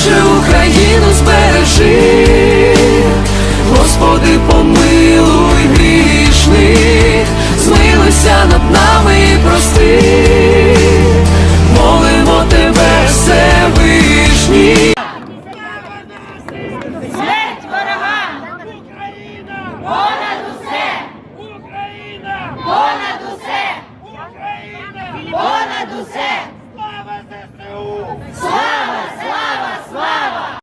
Боже, Україну збережи, Господи, помилуй грішних, змилуйся над нами і прости, молимо тебе, Всевишній. Смерть ворогам! Україна! Понад усе! Україна! Понад усе! Україна! Понад усе!